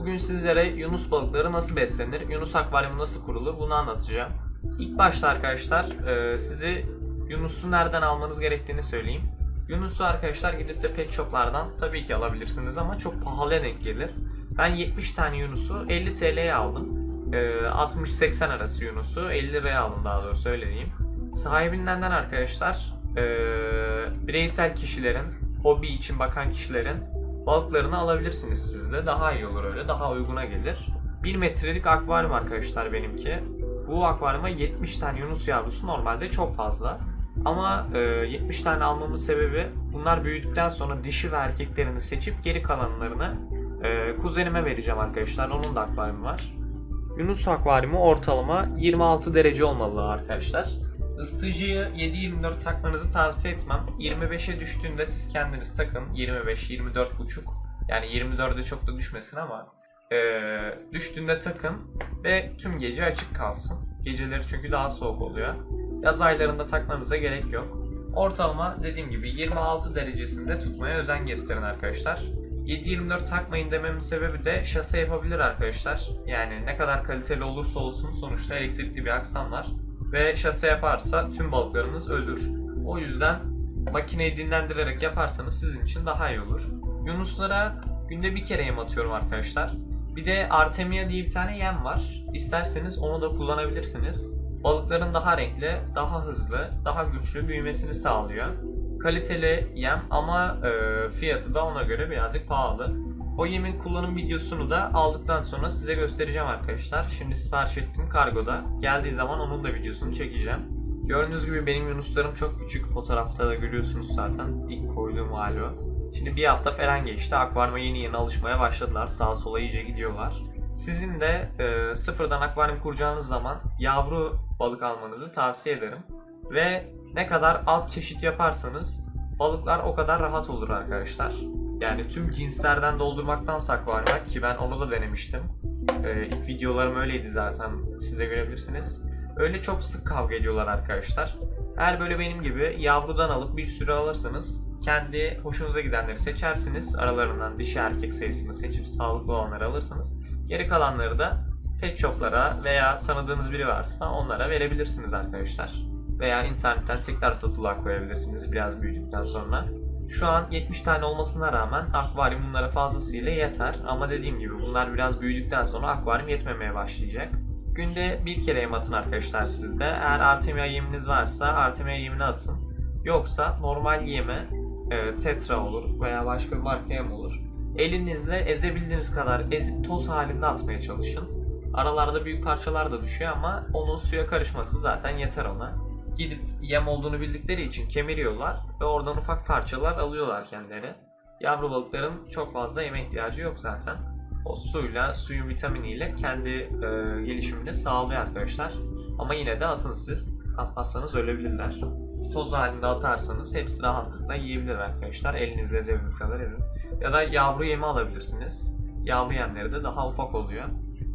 Bugün sizlere Yunus balıkları nasıl beslenir, Yunus akvaryumu nasıl kurulur bunu anlatacağım. İlk başta arkadaşlar e, sizi Yunus'u nereden almanız gerektiğini söyleyeyim. Yunus'u arkadaşlar gidip de pet shoplardan tabii ki alabilirsiniz ama çok pahalıya denk gelir. Ben 70 tane Yunus'u 50 TL'ye aldım. E, 60-80 arası Yunus'u 50 liraya aldım daha doğru söyleyeyim. Sahibinden arkadaşlar e, bireysel kişilerin, hobi için bakan kişilerin balıklarını alabilirsiniz siz de. Daha iyi olur öyle, daha uyguna gelir. 1 metrelik akvaryum arkadaşlar benimki. Bu akvaryuma 70 tane Yunus yavrusu normalde çok fazla. Ama e, 70 tane almamın sebebi bunlar büyüdükten sonra dişi ve erkeklerini seçip geri kalanlarını e, kuzenime vereceğim arkadaşlar. Onun da akvaryumu var. Yunus akvaryumu ortalama 26 derece olmalı arkadaşlar. Isıtıcıyı 7-24 takmanızı tavsiye etmem. 25'e düştüğünde siz kendiniz takın. 25-24,5 yani 24'e çok da düşmesin ama eee, düştüğünde takın ve tüm gece açık kalsın. Geceleri çünkü daha soğuk oluyor. Yaz aylarında takmanıza gerek yok. Ortalama dediğim gibi 26 derecesinde tutmaya özen gösterin arkadaşlar. 7-24 takmayın dememin sebebi de şase yapabilir arkadaşlar. Yani ne kadar kaliteli olursa olsun sonuçta elektrikli bir aksam var. Ve şase yaparsa tüm balıklarınız ölür. O yüzden makineyi dinlendirerek yaparsanız sizin için daha iyi olur. Yunuslara günde bir kere yem atıyorum arkadaşlar. Bir de Artemia diye bir tane yem var. İsterseniz onu da kullanabilirsiniz. Balıkların daha renkli, daha hızlı, daha güçlü büyümesini sağlıyor. Kaliteli yem ama e, fiyatı da ona göre birazcık pahalı. O yemin kullanım videosunu da aldıktan sonra size göstereceğim arkadaşlar. Şimdi sipariş ettim kargoda. Geldiği zaman onun da videosunu çekeceğim. Gördüğünüz gibi benim yunuslarım çok küçük. Fotoğrafta da görüyorsunuz zaten. İlk koyduğum hali o. Şimdi bir hafta falan geçti. Akvaryuma yeni yeni alışmaya başladılar. Sağa sola iyice gidiyorlar. Sizin de e, sıfırdan akvaryum kuracağınız zaman yavru balık almanızı tavsiye ederim. Ve ne kadar az çeşit yaparsanız balıklar o kadar rahat olur arkadaşlar. Yani tüm cinslerden doldurmaktansa akvaryuma ki ben onu da denemiştim. Ee, ilk videolarım öyleydi zaten siz de görebilirsiniz. Öyle çok sık kavga ediyorlar arkadaşlar. Eğer böyle benim gibi yavrudan alıp bir sürü alırsanız kendi hoşunuza gidenleri seçersiniz. Aralarından dişi erkek sayısını seçip sağlıklı olanları alırsınız. Geri kalanları da pet shoplara veya tanıdığınız biri varsa onlara verebilirsiniz arkadaşlar. Veya internetten tekrar satılığa koyabilirsiniz biraz büyüdükten sonra. Şu an 70 tane olmasına rağmen akvaryum bunlara fazlasıyla yeter. Ama dediğim gibi bunlar biraz büyüdükten sonra akvaryum yetmemeye başlayacak. Günde bir kere yem atın arkadaşlar sizde. Eğer Artemia yeminiz varsa Artemia yemini atın. Yoksa normal yeme e, tetra olur veya başka bir marka yem olur. Elinizle ezebildiğiniz kadar ezip toz halinde atmaya çalışın. Aralarda büyük parçalar da düşüyor ama onun suya karışması zaten yeter ona gidip yem olduğunu bildikleri için kemiriyorlar ve oradan ufak parçalar alıyorlar kendileri. Yavru balıkların çok fazla yeme ihtiyacı yok zaten. O suyla, suyun vitaminiyle kendi e, gelişimini sağlıyor arkadaşlar. Ama yine de atın siz. Atmazsanız ölebilirler. Toz halinde atarsanız hepsi rahatlıkla yiyebilir arkadaşlar. Elinizle ezebildiğiniz kadar ezin. Ya da yavru yemi alabilirsiniz. Yavru yemleri de daha ufak oluyor.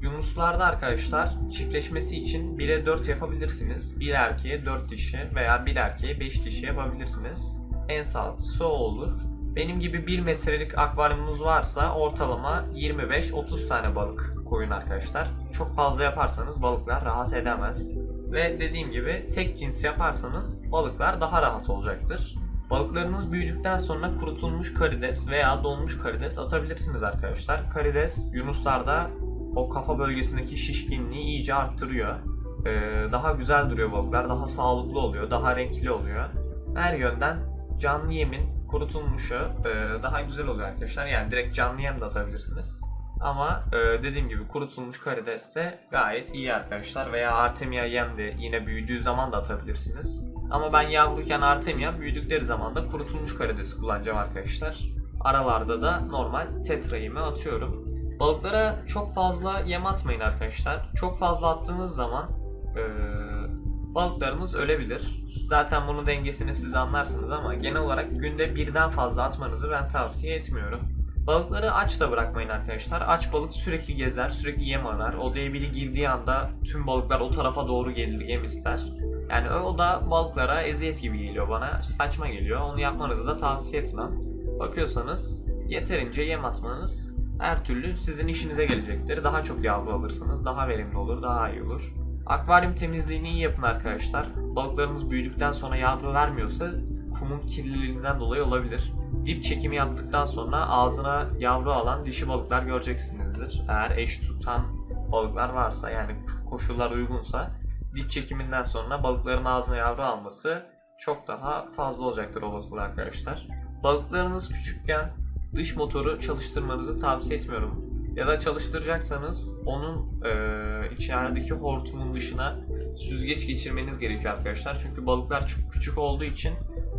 Yunuslarda arkadaşlar çiftleşmesi için 1'e 4 yapabilirsiniz. Bir erkeğe 4 dişi veya bir erkeğe 5 dişi yapabilirsiniz. En sağlıklısı o olur. Benim gibi 1 metrelik akvaryumunuz varsa ortalama 25-30 tane balık koyun arkadaşlar. Çok fazla yaparsanız balıklar rahat edemez. Ve dediğim gibi tek cins yaparsanız balıklar daha rahat olacaktır. Balıklarınız büyüdükten sonra kurutulmuş karides veya donmuş karides atabilirsiniz arkadaşlar. Karides yunuslarda o kafa bölgesindeki şişkinliği iyice arttırıyor. Ee, daha güzel duruyor balıklar, daha sağlıklı oluyor, daha renkli oluyor. Her yönden canlı yemin kurutulmuşu e, daha güzel oluyor arkadaşlar. Yani direkt canlı yem de atabilirsiniz. Ama e, dediğim gibi kurutulmuş karides de gayet iyi arkadaşlar. Veya Artemia yem de yine büyüdüğü zaman da atabilirsiniz. Ama ben yavruyken Artemia büyüdükleri zaman da kurutulmuş karides kullanacağım arkadaşlar. Aralarda da normal tetra yemi atıyorum. Balıklara çok fazla yem atmayın arkadaşlar. Çok fazla attığınız zaman eee, balıklarınız ölebilir. Zaten bunun dengesini siz anlarsınız ama genel olarak günde birden fazla atmanızı ben tavsiye etmiyorum. Balıkları aç da bırakmayın arkadaşlar. Aç balık sürekli gezer, sürekli yem arar. Odaya biri girdiği anda tüm balıklar o tarafa doğru gelir, yem ister. Yani o da balıklara eziyet gibi geliyor bana. Saçma geliyor. Onu yapmanızı da tavsiye etmem. Bakıyorsanız yeterince yem atmanız her türlü sizin işinize gelecektir. Daha çok yavru alırsınız, daha verimli olur, daha iyi olur. Akvaryum temizliğini iyi yapın arkadaşlar. Balıklarınız büyüdükten sonra yavru vermiyorsa kumun kirliliğinden dolayı olabilir. Dip çekimi yaptıktan sonra ağzına yavru alan dişi balıklar göreceksinizdir. Eğer eş tutan balıklar varsa yani koşullar uygunsa dip çekiminden sonra balıkların ağzına yavru alması çok daha fazla olacaktır olasılığı arkadaşlar. Balıklarınız küçükken dış motoru çalıştırmanızı tavsiye etmiyorum. Ya da çalıştıracaksanız onun e, içerideki hortumun dışına süzgeç geçirmeniz gerekiyor arkadaşlar. Çünkü balıklar çok küçük olduğu için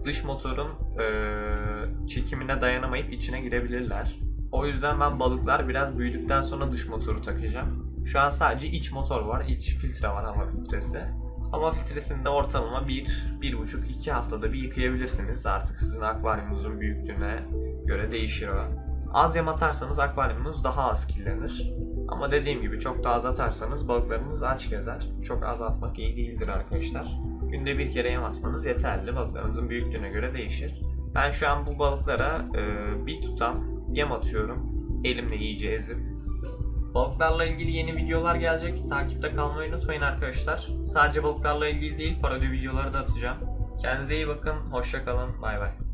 dış motorun e, çekimine dayanamayıp içine girebilirler. O yüzden ben balıklar biraz büyüdükten sonra dış motoru takacağım. Şu an sadece iç motor var, iç filtre var hava filtresi. Hava filtresini de ortalama 1, 1,5-2 haftada bir yıkayabilirsiniz. Artık sizin akvaryumunuzun büyüklüğüne göre değişir o. Az yem atarsanız akvaryumunuz daha az kirlenir. Ama dediğim gibi çok da az atarsanız balıklarınız aç gezer. Çok az atmak iyi değildir arkadaşlar. Günde bir kere yem atmanız yeterli. Balıklarınızın büyüklüğüne göre değişir. Ben şu an bu balıklara e, bir tutam yem atıyorum. Elimle iyice ezip. Balıklarla ilgili yeni videolar gelecek. Takipte kalmayı unutmayın arkadaşlar. Sadece balıklarla ilgili değil, parodi videoları da atacağım. Kendinize iyi bakın. Hoşça kalın. Bay bay.